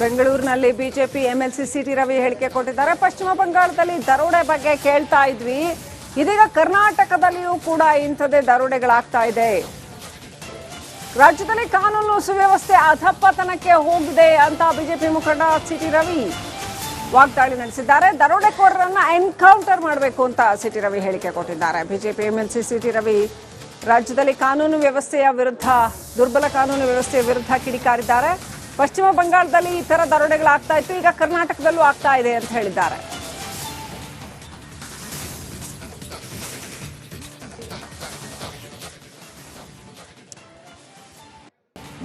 ಬೆಂಗಳೂರಿನಲ್ಲಿ BJP MLC city Ravi ಹೇಳಿಕೆ ಕೊಟ್ಟಿದ್ದಾರೆ. ಪಶ್ಚಿಮ ಬಂಗಾಳದಲ್ಲಿ ದರೋಡೆ ಬಗ್ಗೆ ಕೇಳ್ತಾ ಇದ್ವಿ. ಇದೀಗ ಕರ್ನಾಟಕದಲ್ಲಿಯೂ ಕೂಡ ಇಂಥದ್ದೇ ದರೋಡೆಗಳಾಗ್ತಾ ಇದೆ. ರಾಜ್ಯದಲ್ಲಿ ಕಾನೂನು ಸುವ್ಯವಸ್ಥೆ ಅಧಪ್ಪತನಕ್ಕೆ ಹೋಗಿದೆ ಅಂತ ಬಿಜೆಪಿ ಮುಖಂಡ ಸಿಟಿ ರವಿ ವಾಗ್ದಾಳಿ ನಡೆಸಿದ್ದಾರೆ. ದರೋಡೆಕೋರರನ್ನ ಎನ್ಕೌಂಟರ್ ಮಾಡಬೇಕು ಅಂತ ಸಿಟಿ ರವಿ ಹೇಳಿಕೆ ಕೊಟ್ಟಿದ್ದಾರೆ. ಬಿಜೆಪಿ ಎಂಎಲ್ಸಿ ಸಿಟಿ ರವಿ ರಾಜ್ಯದಲ್ಲಿ ಕಾನೂನು ವ್ಯವಸ್ಥೆಯ ವಿರುದ್ಧ, ದುರ್ಬಲ ಕಾನೂನು ವ್ಯವಸ್ಥೆಯ ವಿರುದ್ಧ ಕಿಡಿಕಾರಿದ್ದಾರೆ. ಪಶ್ಚಿಮ ಬಂಗಾಳದಲ್ಲಿ ಈ ತರ ದರೋಡೆಗಳಾಗ್ತಾ ಇತ್ತು. ಈಗ ಕರ್ನಾಟಕದಲ್ಲೂ ಆಗ್ತಾ ಇದೆ ಅಂತ ಹೇಳಿದ್ದಾರೆ.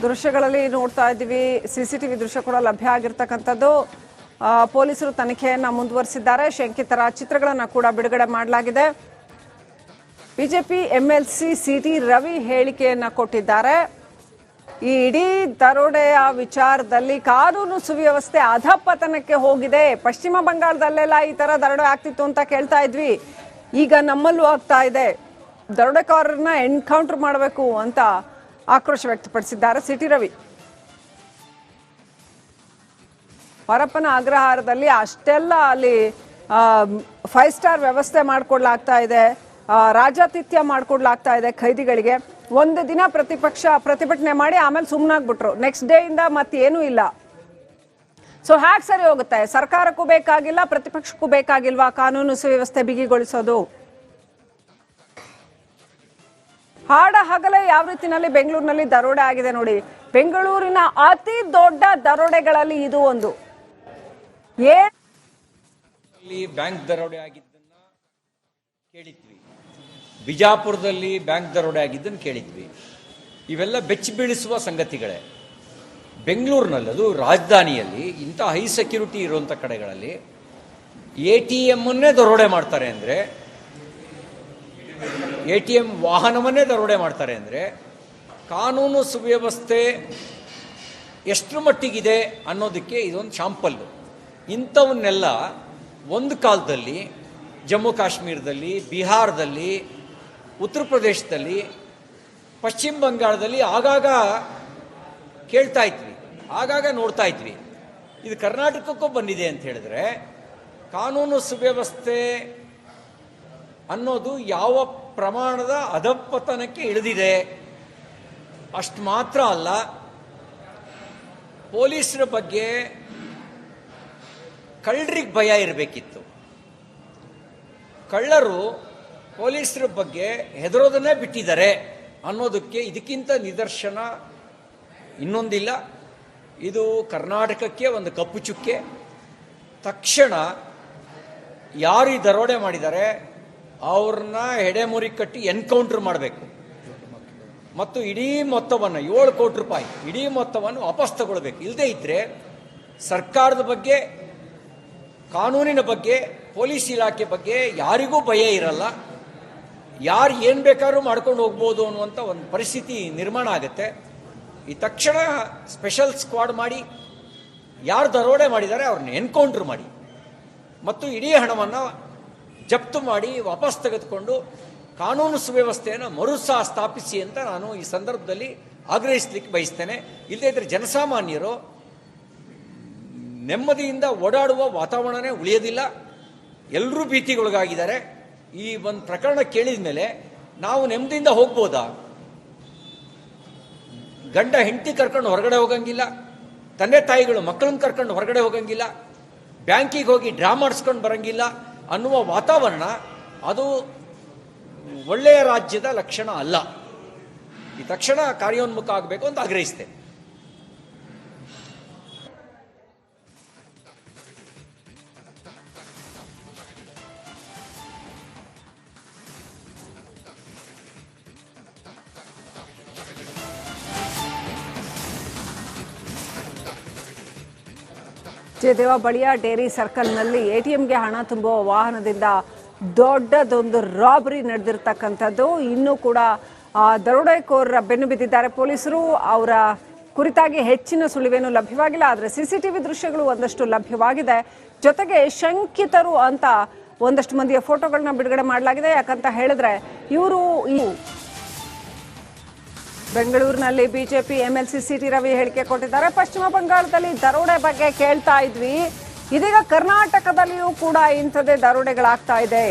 ದೃಶ್ಯಗಳಲ್ಲಿ ನೋಡ್ತಾ ಇದ್ದೀವಿ. ಸಿಸಿಟಿವಿ ದೃಶ್ಯ ಕೂಡ ಲಭ್ಯ ಆಗಿರ್ತಕ್ಕಂಥದ್ದು. ಪೊಲೀಸರು ತನಿಖೆಯನ್ನು ಮುಂದುವರಿಸಿದ್ದಾರೆ. ಶಂಕಿತರ ಚಿತ್ರಗಳನ್ನು ಕೂಡ ಬಿಡುಗಡೆ ಮಾಡಲಾಗಿದೆ. ಬಿಜೆಪಿ, ಎಂಎಲ್ಸಿ, ಸಿಟಿ ರವಿ ಹೇಳಿಕೆಯನ್ನು ಕೊಟ್ಟಿದ್ದಾರೆ. ಈ ಇಡೀ ದರೋಡೆಯ ವಿಚಾರದಲ್ಲಿ ಕಾನೂನು ಸುವ್ಯವಸ್ಥೆ ಅಧಪತನಕ್ಕೆ ಹೋಗಿದೆ. ಪಶ್ಚಿಮ ಬಂಗಾಳದಲ್ಲೆಲ್ಲ ಈ ತರ ದರೋಡೆ ಆಗ್ತಿತ್ತು ಅಂತ ಕೇಳ್ತಾ ಇದ್ವಿ. ಈಗ ನಮ್ಮಲ್ಲೂ ಆಗ್ತಾ ಇದೆ. ದರೋಡೆಕಾರರನ್ನ ಎನ್ಕೌಂಟರ್ ಮಾಡಬೇಕು ಅಂತ ಆಕ್ರೋಶ ವ್ಯಕ್ತಪಡಿಸಿದ್ದಾರೆ ಸಿಟಿ ರವಿ. ಪರಪ್ಪನ ಅಗ್ರಹಾರದಲ್ಲಿ ಅಷ್ಟೆಲ್ಲ ಅಲ್ಲಿ ಫೈವ್ ಸ್ಟಾರ್ ವ್ಯವಸ್ಥೆ ಮಾಡಿಕೊಡ್ಲಾಗ್ತಾ ಇದೆ. ರಾಜಾತಿಥ್ಯ ಮಾಡಿಕೊಡ್ಲಾಗ್ತಾ ಇದೆ ಖೈದಿಗಳಿಗೆ. ಒಂದು ದಿನ ಪ್ರತಿಪಕ್ಷ ಪ್ರತಿಭಟನೆ ಮಾಡಿ ಆಮೇಲೆ ಸುಮ್ಮನಾಗ್ಬಿಟ್ರು ನೆಕ್ಸ್ಟ್ ಡೇ ಇಂದ ಮತ್ತೇನೂ ಇಲ್ಲ. ಸೊ ಹ್ಯಾಕ್ ಸರಿ ಹೋಗುತ್ತೆ? ಸರ್ಕಾರಕ್ಕೂ ಬೇಕಾಗಿಲ್ಲ, ಪ್ರತಿಪಕ್ಷಕ್ಕೂ ಬೇಕಾಗಿಲ್ವಾ ಕಾನೂನು ಸುವ್ಯವಸ್ಥೆ ಬಿಗಿಗೊಳಿಸೋದು? ಹಾಡ ಹಗಲೇ ಯಾವ ರೀತಿನಲ್ಲಿ ಬೆಂಗಳೂರಿನಲ್ಲಿ ದರೋಡೆ ಆಗಿದೆ ನೋಡಿ. ಬೆಂಗಳೂರಿನ ಅತಿ ದೊಡ್ಡ ದರೋಡೆಗಳಲ್ಲಿ ಇದು ಒಂದು. ಬ್ಯಾಂಕ್ ದರೋಡೆ ಆಗಿದ್ದನ್ನ ಕೇಳಿದ್ವಿ. ಬಿಜಾಪುರದಲ್ಲಿ ಬ್ಯಾಂಕ್ ದರೋಡೆ ಆಗಿದ್ದನ್ನು ಕೇಳಿದ್ವಿ. ಇವೆಲ್ಲ ಬೆಚ್ಚಿ ಬೀಳಿಸುವ ಸಂಗತಿಗಳೇ. ಬೆಂಗಳೂರಿನಲ್ಲಿ, ಅದು ರಾಜಧಾನಿಯಲ್ಲಿ, ಇಂಥ ಹೈ ಸೆಕ್ಯೂರಿಟಿ ಇರುವಂಥ ಕಡೆಗಳಲ್ಲಿ ಎ ಟಿ ಎಮ್ಮನ್ನೇ ದರೋಡೆ ಮಾಡ್ತಾರೆ ಅಂದರೆ ಎ ಟಿ ಎಂ ವಾಹನವನ್ನೇ ದರೋಡೆ ಮಾಡ್ತಾರೆ ಅಂದರೆ, ಕಾನೂನು ಸುವ್ಯವಸ್ಥೆ ಎಷ್ಟರ ಮಟ್ಟಿಗಿದೆ ಅನ್ನೋದಕ್ಕೆ ಇದೊಂದು ಶಾಂಪಲ್ಲು ಇಂಥವನ್ನೆಲ್ಲ ಒಂದು ಕಾಲದಲ್ಲಿ ಜಮ್ಮು ಕಾಶ್ಮೀರದಲ್ಲಿ, ಬಿಹಾರದಲ್ಲಿ ಉತ್ತರ ಪ್ರದೇಶದಲ್ಲಿ, ಪಶ್ಚಿಮ ಬಂಗಾಳದಲ್ಲಿ ಆಗಾಗ ಕೇಳ್ತಾ ಇದ್ವಿ, ಆಗಾಗ ನೋಡ್ತಾ ಇದ್ವಿ. ಇದು ಕರ್ನಾಟಕಕ್ಕೂ ಬಂದಿದೆ ಅಂತ ಹೇಳಿದ್ರೆ, ಕಾನೂನು ಸುವ್ಯವಸ್ಥೆ ಅನ್ನೋದು ಯಾವ ಪ್ರಮಾಣದ ಅಧಪತನಕ್ಕೆ ಇಳಿದಿದೆ ಅಷ್ಟು ಮಾತ್ರ ಅಲ್ಲ. ಪೊಲೀಸರ ಬಗ್ಗೆ ಕಳ್ಳರಿಗೆ ಭಯ ಇರಬೇಕಿತ್ತು. ಕಳ್ಳರು ಪೊಲೀಸರ ಬಗ್ಗೆ ಹೆದರೋದನ್ನೇ ಬಿಟ್ಟಿದ್ದಾರೆ ಅನ್ನೋದಕ್ಕೆ ಇದಕ್ಕಿಂತ ನಿದರ್ಶನ ಇನ್ನೊಂದಿಲ್ಲ. ಇದು ಕರ್ನಾಟಕಕ್ಕೆ ಒಂದು ಕಪ್ಪು ಚುಕ್ಕೆ. ತಕ್ಷಣ ಯಾರು ಈ ದರೋಡೆ ಮಾಡಿದ್ದಾರೆ, ಅವ್ರನ್ನ ಹೆಡೆಮುರಿ ಕಟ್ಟಿ ಎನ್ಕೌಂಟರ್ ಮಾಡಬೇಕು. ಮತ್ತು ಇಡೀ ಮೊತ್ತವನ್ನು ಏಳು ಕೋಟಿ ರೂಪಾಯಿ, ಇಡೀ ಮೊತ್ತವನ್ನು ವಾಪಸ್ ತಗೊಳ್ಬೇಕು. ಇಲ್ಲದೇ ಇದ್ದರೆ ಸರ್ಕಾರದ ಬಗ್ಗೆ, ಕಾನೂನಿನ ಬಗ್ಗೆ, ಪೊಲೀಸ್ ಇಲಾಖೆ ಬಗ್ಗೆ ಯಾರಿಗೂ ಭಯ ಇರಲ್ಲ. ಯಾರು ಏನು ಬೇಕಾದ್ರೂ ಮಾಡ್ಕೊಂಡು ಹೋಗ್ಬೋದು ಅನ್ನುವಂಥ ಒಂದು ಪರಿಸ್ಥಿತಿ ನಿರ್ಮಾಣ ಆಗುತ್ತೆ. ಈ ತಕ್ಷಣ ಸ್ಪೆಷಲ್ ಸ್ಕ್ವಾಡ್ ಮಾಡಿ, ಯಾರು ದರೋಡೆ ಮಾಡಿದ್ದಾರೆ ಅವ್ರನ್ನ ಎನ್ಕೌಂಟ್ರ್ ಮಾಡಿ. ಮತ್ತು ಇಡೀ ಹಣವನ್ನು ಜಪ್ತು ಮಾಡಿ ವಾಪಸ್ ತೆಗೆದುಕೊಂಡು ಕಾನೂನು ಸುವ್ಯವಸ್ಥೆಯನ್ನು ಮರುಸಹ ಸ್ಥಾಪಿಸಿ ಅಂತ ನಾನು ಈ ಸಂದರ್ಭದಲ್ಲಿ ಆಗ್ರಹಿಸಲಿಕ್ಕೆ ಬಯಸ್ತೇನೆ. ಇಲ್ಲದೇ ಇದ್ರೆ ಜನಸಾಮಾನ್ಯರು ನೆಮ್ಮದಿಯಿಂದ ಓಡಾಡುವ ವಾತಾವರಣನೇ ಉಳಿಯೋದಿಲ್ಲ. ಎಲ್ಲರೂ ಭೀತಿಗೊಳಗಾಗಿದ್ದಾರೆ. ಈ ಒಂದು ಪ್ರಕರಣ ಕೇಳಿದ ಮೇಲೆ ನಾವು ನೆಮ್ಮದಿಯಿಂದ ಹೋಗ್ಬೋದಾ? ಗಂಡ ಹೆಂಡತಿ ಕರ್ಕೊಂಡು ಹೊರಗಡೆ ಹೋಗಂಗಿಲ್ಲ, ತಂದೆ ತಾಯಿಗಳು ಮಕ್ಕಳನ್ನ ಕರ್ಕೊಂಡು ಹೊರಗಡೆ ಹೋಗಂಗಿಲ್ಲ, ಬ್ಯಾಂಕಿಗೆ ಹೋಗಿ ಡ್ರಾ ಮಾಡಿಸ್ಕೊಂಡು ಬರಂಗಿಲ್ಲ ಅನ್ನುವ ವಾತಾವರಣ ಅದು ಒಳ್ಳೆಯ ರಾಜ್ಯದ ಲಕ್ಷಣ ಅಲ್ಲ. ಈ ತಕ್ಷಣ ಕಾರ್ಯೋನ್ಮುಖ ಆಗಬೇಕು ಅಂತ ಆಗ್ರಹಿಸಿದೆ ಜಯದೇವ ಬಳಿಯ ಡೇರಿ ಸರ್ಕಲ್ನಲ್ಲಿ ಎ ಟಿ ಎಂಗೆ ಹಣ ತುಂಬುವ ವಾಹನದಿಂದ ದೊಡ್ಡದೊಂದು ರಾಬರಿ ನಡೆದಿರ್ತಕ್ಕಂಥದ್ದು. ಇನ್ನೂ ಕೂಡ ಆ, ದರೋಡೆಕೋರರ ಬೆನ್ನು ಬಿದ್ದಿದ್ದಾರೆ ಪೊಲೀಸರು. ಅವರ ಕುರಿತಾಗಿ ಹೆಚ್ಚಿನ ಸುಳಿವೇನು ಲಭ್ಯವಾಗಿಲ್ಲ ಆದರೆ ಸಿಸಿಟಿವಿ ದೃಶ್ಯಗಳು ಒಂದಷ್ಟು ಲಭ್ಯವಾಗಿದೆ. ಜೊತೆಗೆ ಶಂಕಿತರು ಅಂತ ಒಂದಷ್ಟು ಮಂದಿಯ ಫೋಟೋಗಳನ್ನ ಬಿಡುಗಡೆ ಮಾಡಲಾಗಿದೆ. ಯಾಕಂತ ಹೇಳಿದ್ರೆ ಇವರು ಈ ಬೆಂಗಳೂರಿನಲ್ಲಿ ಬಿಜೆಪಿ ಎಂಎಲ್ಸಿ ಸಿಟಿ ರವಿ ಹೇಳಿಕೆ ಕೊಟ್ಟಿದ್ದಾರೆ. ಪಶ್ಚಿಮ ಬಂಗಾಳದಲ್ಲಿ ದರೋಡೆ ಬಗ್ಗೆ ಕೇಳ್ತಾ ಇದ್ವಿ. ಇದೀಗ ಕರ್ನಾಟಕದಲ್ಲಿಯೂ ಕೂಡ ಇಂಥದ್ದೇ ದರೋಡೆಗಳಾಗ್ತಾ ಇದೆ.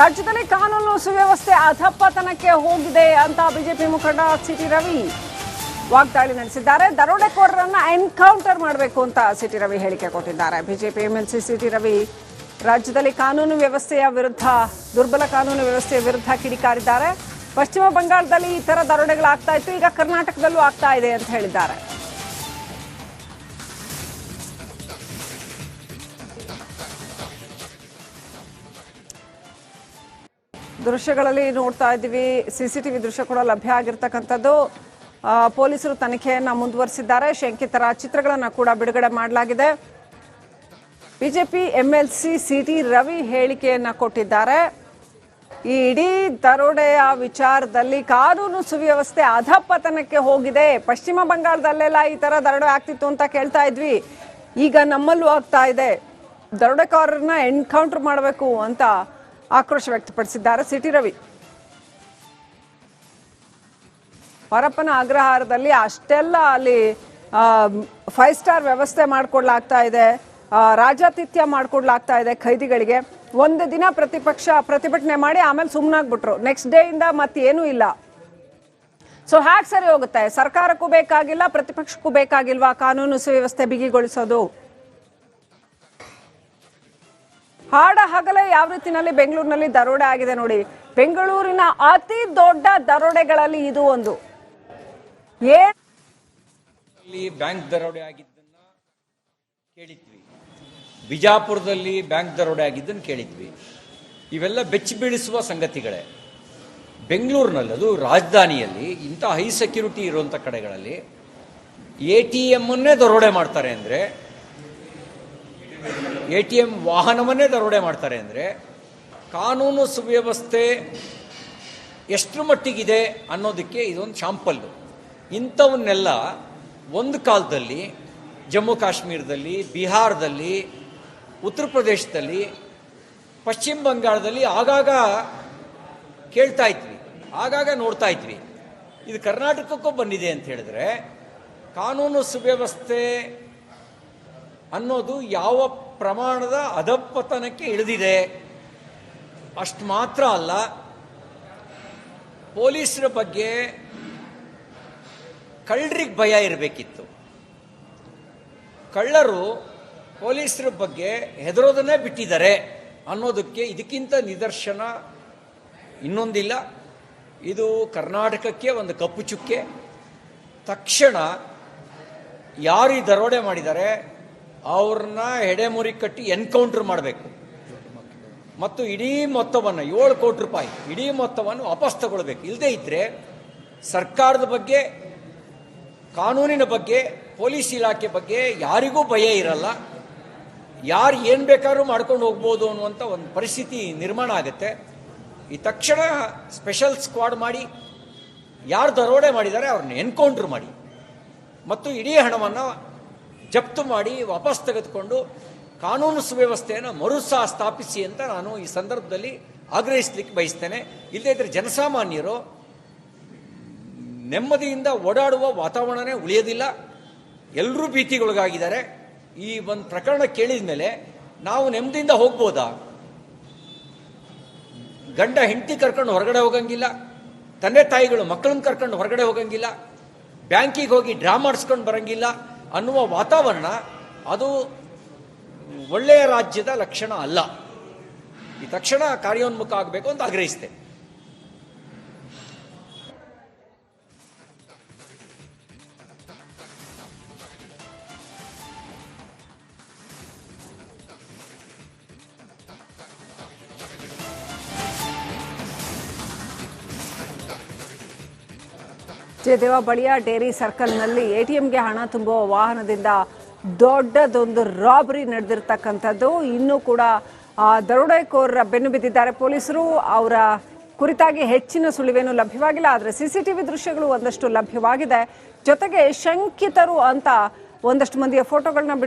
ರಾಜ್ಯದಲ್ಲಿ ಕಾನೂನು ಸುವ್ಯವಸ್ಥೆ ಅಧಪತನಕ್ಕೆ ಹೋಗಿದೆ ಅಂತ ಬಿಜೆಪಿ ಮುಖಂಡ ಸಿಟಿ ರವಿ ವಾಗ್ದಾಳಿ ನಡೆಸಿದ್ದಾರೆ. ದರೋಡೆಕೋರರನ್ನ ಎನ್ಕೌಂಟರ್ ಮಾಡಬೇಕು ಅಂತ ಸಿಟಿ ರವಿ ಹೇಳಿಕೆ ಕೊಟ್ಟಿದ್ದಾರೆ. ಬಿಜೆಪಿ ಎಂಎಲ್ಸಿ ಸಿಟಿ ರವಿ ರಾಜ್ಯದಲ್ಲಿ ಕಾನೂನು ವ್ಯವಸ್ಥೆಯ ವಿರುದ್ಧ, ದುರ್ಬಲ ಕಾನೂನು ವ್ಯವಸ್ಥೆಯ ವಿರುದ್ಧ ಕಿಡಿಕಾರಿದ್ದಾರೆ. ಪಶ್ಚಿಮ ಬಂಗಾಳದಲ್ಲಿ ಈ ತರ ದರೋಡೆಗಳಾಗ್ತಾ ಇತ್ತು. ಈಗ ಕರ್ನಾಟಕದಲ್ಲೂ ಆಗ್ತಾ ಇದೆ ಅಂತ ಹೇಳಿದ್ದಾರೆ. ದೃಶ್ಯಗಳಲ್ಲಿ ನೋಡ್ತಾ ಇದ್ದೀವಿ. ಸಿಸಿಟಿವಿ ದೃಶ್ಯ ಕೂಡ ಲಭ್ಯ ಆಗಿರ್ತಕ್ಕಂಥದ್ದು. ಪೊಲೀಸರು ತನಿಖೆಯನ್ನು ಮುಂದುವರಿಸಿದ್ದಾರೆ. ಶಂಕಿತರ ಚಿತ್ರಗಳನ್ನು ಕೂಡ ಬಿಡುಗಡೆ ಮಾಡಲಾಗಿದೆ. ಬಿಜೆಪಿ, ಎಂಎಲ್ಸಿ, ಸಿಟಿ ರವಿ ಹೇಳಿಕೆಯನ್ನು ಕೊಟ್ಟಿದ್ದಾರೆ. ಈ ಇಡೀ ದರೋಡೆಯ ವಿಚಾರದಲ್ಲಿ ಕಾನೂನು ಸುವ್ಯವಸ್ಥೆ ಅಧಪತನಕ್ಕೆ ಹೋಗಿದೆ. ಪಶ್ಚಿಮ ಬಂಗಾಳದಲ್ಲೆಲ್ಲ ಈ ತರ ದರೋಡೆ ಆಗ್ತಿತ್ತು ಅಂತ ಕೇಳ್ತಾ ಇದ್ವಿ. ಈಗ ನಮ್ಮಲ್ಲೂ ಆಗ್ತಾ ಇದೆ. ದರೋಡೆಕಾರರನ್ನ ಎನ್ಕೌಂಟರ್ ಮಾಡಬೇಕು ಅಂತ ಆಕ್ರೋಶ ವ್ಯಕ್ತಪಡಿಸಿದ್ದಾರೆ ಸಿಟಿ ರವಿ. ಪರಪ್ಪನ ಅಗ್ರಹಾರದಲ್ಲಿ ಅಷ್ಟೆಲ್ಲ ಅಲ್ಲಿ ಫೈವ್ ಸ್ಟಾರ್ ವ್ಯವಸ್ಥೆ ಮಾಡಿಕೊಡ್ಲಾಗ್ತಾ ಇದೆ. ರಾಜಾತಿಥ್ಯ ಮಾಡಿಕೊಡ್ಲಾಗ್ತಾ ಇದೆ ಖೈದಿಗಳಿಗೆ. ಒಂದು ದಿನ ಪ್ರತಿಪಕ್ಷ ಪ್ರತಿಭಟನೆ ಮಾಡಿ ಆಮೇಲೆ ಸುಮ್ಮನಾಗ್ಬಿಟ್ರು ನೆಕ್ಸ್ಟ್ ಡೇ ಇಂದ ಮತ್ತೇನೂ ಇಲ್ಲ. ಸೊ ಹ್ಯಾಕ್ ಸರಿ ಹೋಗುತ್ತೆ? ಸರ್ಕಾರಕ್ಕೂ ಬೇಕಾಗಿಲ್ಲ, ಪ್ರತಿಪಕ್ಷಕ್ಕೂ ಬೇಕಾಗಿಲ್ವಾ ಕಾನೂನು ಸುವ್ಯವಸ್ಥೆ ಬಿಗಿಗೊಳಿಸೋದು? ಹಾಡ ಹಗಲೇ ಯಾವ ರೀತಿನಲ್ಲಿ ಬೆಂಗಳೂರಿನಲ್ಲಿ ದರೋಡೆ ಆಗಿದೆ ನೋಡಿ. ಬೆಂಗಳೂರಿನ ಅತಿ ದೊಡ್ಡ ದರೋಡೆಗಳಲ್ಲಿ ಇದು ಒಂದು. ಬ್ಯಾಂಕ್ ದರೋಡೆ ಆಗಿದ್ದನ್ನ ಕೇಳಿದ್ವಿ. ಬಿಜಾಪುರದಲ್ಲಿ ಬ್ಯಾಂಕ್ ದರೋಡೆ ಆಗಿದ್ದನ್ನು ಕೇಳಿದ್ವಿ. ಇವೆಲ್ಲ ಬೆಚ್ಚಿ ಬೀಳಿಸುವ ಸಂಗತಿಗಳೇ. ಬೆಂಗಳೂರಿನಲ್ಲಿ, ಅದು ರಾಜಧಾನಿಯಲ್ಲಿ, ಇಂಥ ಹೈ ಸೆಕ್ಯೂರಿಟಿ ಇರುವಂಥ ಕಡೆಗಳಲ್ಲಿ ಎ ಟಿ ಎಮ್ಮನ್ನೇ ದರೋಡೆ ಮಾಡ್ತಾರೆ ಅಂದರೆ ಎ ಟಿ ಎಂ ವಾಹನವನ್ನೇ ದರೋಡೆ ಮಾಡ್ತಾರೆ ಅಂದರೆ, ಕಾನೂನು ಸುವ್ಯವಸ್ಥೆ ಎಷ್ಟು ಮಟ್ಟಿಗಿದೆ ಅನ್ನೋದಕ್ಕೆ ಇದೊಂದು ಶಾಂಪಲ್ಲು ಇಂಥವನ್ನೆಲ್ಲ ಒಂದು ಕಾಲದಲ್ಲಿ ಜಮ್ಮು ಕಾಶ್ಮೀರದಲ್ಲಿ, ಬಿಹಾರದಲ್ಲಿ ಉತ್ತರ ಪ್ರದೇಶದಲ್ಲಿ, ಪಶ್ಚಿಮ ಬಂಗಾಳದಲ್ಲಿ ಆಗಾಗ ಕೇಳ್ತಾ ಇದ್ವಿ. ಆಗಾಗ ನೋಡ್ತಾ ಇದ್ವಿ. ಇದು ಕರ್ನಾಟಕಕ್ಕೂ ಬಂದಿದೆ ಅಂತ ಹೇಳಿದ್ರೆ, ಕಾನೂನು ಸುವ್ಯವಸ್ಥೆ ಅನ್ನೋದು ಯಾವ ಪ್ರಮಾಣದ ಅಧಪತನಕ್ಕೆ ಇಳಿದಿದೆ ಅಷ್ಟು ಮಾತ್ರ ಅಲ್ಲ. ಪೊಲೀಸರ ಬಗ್ಗೆ ಕಳ್ಳರಿಗೆ ಭಯ ಇರಬೇಕಿತ್ತು. ಕಳ್ಳರು ಪೊಲೀಸರ ಬಗ್ಗೆ ಹೆದರೋದನ್ನೇ ಬಿಟ್ಟಿದ್ದಾರೆ ಅನ್ನೋದಕ್ಕೆ ಇದಕ್ಕಿಂತ ನಿದರ್ಶನ ಇನ್ನೊಂದಿಲ್ಲ. ಇದು ಕರ್ನಾಟಕಕ್ಕೆ ಒಂದು ಕಪ್ಪು ಚುಕ್ಕೆ. ತಕ್ಷಣ ಯಾರು ಈ ದರೋಡೆ ಮಾಡಿದ್ದಾರೆ, ಅವ್ರನ್ನ ಹೆಡೆಮುರಿ ಕಟ್ಟಿ ಎನ್ಕೌಂಟರ್ ಮಾಡಬೇಕು. ಮತ್ತು ಇಡೀ ಮೊತ್ತವನ್ನು ಏಳು ಕೋಟಿ ರೂಪಾಯಿ, ಇಡೀ ಮೊತ್ತವನ್ನು ವಾಪಸ್ ತಗೊಳ್ಬೇಕು. ಇಲ್ಲದೇ ಇದ್ದರೆ ಸರ್ಕಾರದ ಬಗ್ಗೆ, ಕಾನೂನಿನ ಬಗ್ಗೆ, ಪೊಲೀಸ್ ಇಲಾಖೆ ಬಗ್ಗೆ ಯಾರಿಗೂ ಭಯ ಇರಲ್ಲ. ಯಾರು ಏನು ಬೇಕಾದ್ರೂ ಮಾಡ್ಕೊಂಡು ಹೋಗ್ಬೋದು ಅನ್ನುವಂಥ ಒಂದು ಪರಿಸ್ಥಿತಿ ನಿರ್ಮಾಣ ಆಗುತ್ತೆ. ಈ ತಕ್ಷಣ ಸ್ಪೆಷಲ್ ಸ್ಕ್ವಾಡ್ ಮಾಡಿ, ಯಾರು ದರೋಡೆ ಮಾಡಿದ್ದಾರೆ ಅವ್ರನ್ನ ಎನ್ಕೌಂಟ್ರ್ ಮಾಡಿ. ಮತ್ತು ಇಡೀ ಹಣವನ್ನು ಜಪ್ತು ಮಾಡಿ ವಾಪಸ್ ತೆಗೆದುಕೊಂಡು ಕಾನೂನು ಸುವ್ಯವಸ್ಥೆಯನ್ನು ಮರುಸಹ ಸ್ಥಾಪಿಸಿ ಅಂತ ನಾನು ಈ ಸಂದರ್ಭದಲ್ಲಿ ಆಗ್ರಹಿಸಲಿಕ್ಕೆ ಬಯಸ್ತೇನೆ. ಇಲ್ಲದೇ ಇದ್ರೆ ಜನಸಾಮಾನ್ಯರು ನೆಮ್ಮದಿಯಿಂದ ಓಡಾಡುವ ವಾತಾವರಣನೇ ಉಳಿಯೋದಿಲ್ಲ. ಎಲ್ಲರೂ ಭೀತಿಗೊಳಗಾಗಿದ್ದಾರೆ. ಈ ಒಂದು ಪ್ರಕರಣ ಕೇಳಿದ ಮೇಲೆ ನಾವು ನೆಮ್ಮದಿಯಿಂದ ಹೋಗ್ಬೋದಾ? ಗಂಡ ಹೆಂಡತಿ ಕರ್ಕೊಂಡು ಹೊರಗಡೆ ಹೋಗಂಗಿಲ್ಲ, ತಂದೆ ತಾಯಿಗಳು ಮಕ್ಕಳನ್ನ ಕರ್ಕೊಂಡು ಹೊರಗಡೆ ಹೋಗಂಗಿಲ್ಲ, ಬ್ಯಾಂಕಿಗೆ ಹೋಗಿ ಡ್ರಾ ಮಾಡಿಸ್ಕೊಂಡು ಬರಂಗಿಲ್ಲ ಅನ್ನುವ ವಾತಾವರಣ ಅದು ಒಳ್ಳೆಯ ರಾಜ್ಯದ ಲಕ್ಷಣ ಅಲ್ಲ. ಈ ತಕ್ಷಣ ಕಾರ್ಯೋನ್ಮುಖ ಆಗಬೇಕು ಅಂತ ಆಗ್ರಹಿಸಿದೆ ಜಯದೇವ ಬಳಿಯ ಡೇರಿ ಸರ್ಕಲ್ನಲ್ಲಿ ಎಟಿಎಂಗೆ ಹಣ ತುಂಬುವ ವಾಹನದಿಂದ ದೊಡ್ಡದೊಂದು ರಾಬರಿ ನಡೆದಿರ್ತಕ್ಕಂಥದ್ದು. ಇನ್ನೂ ಕೂಡ ಆ, ದರೋಡೆಕೋರರ ಬೆನ್ನು ಬಿದ್ದಿದ್ದಾರೆ ಪೊಲೀಸರು. ಅವರ ಕುರಿತಾಗಿ ಹೆಚ್ಚಿನ ಸುಳಿವೇನು ಲಭ್ಯವಾಗಿಲ್ಲ ಆದರೆ ಸಿಸಿಟಿವಿ ದೃಶ್ಯಗಳು ಒಂದಷ್ಟು ಲಭ್ಯವಾಗಿದೆ. ಜೊತೆಗೆ ಶಂಕಿತರು ಅಂತ ಒಂದಷ್ಟು ಮಂದಿಯ ಫೋಟೋಗಳನ್ನ ಬಿಡುಗಡೆ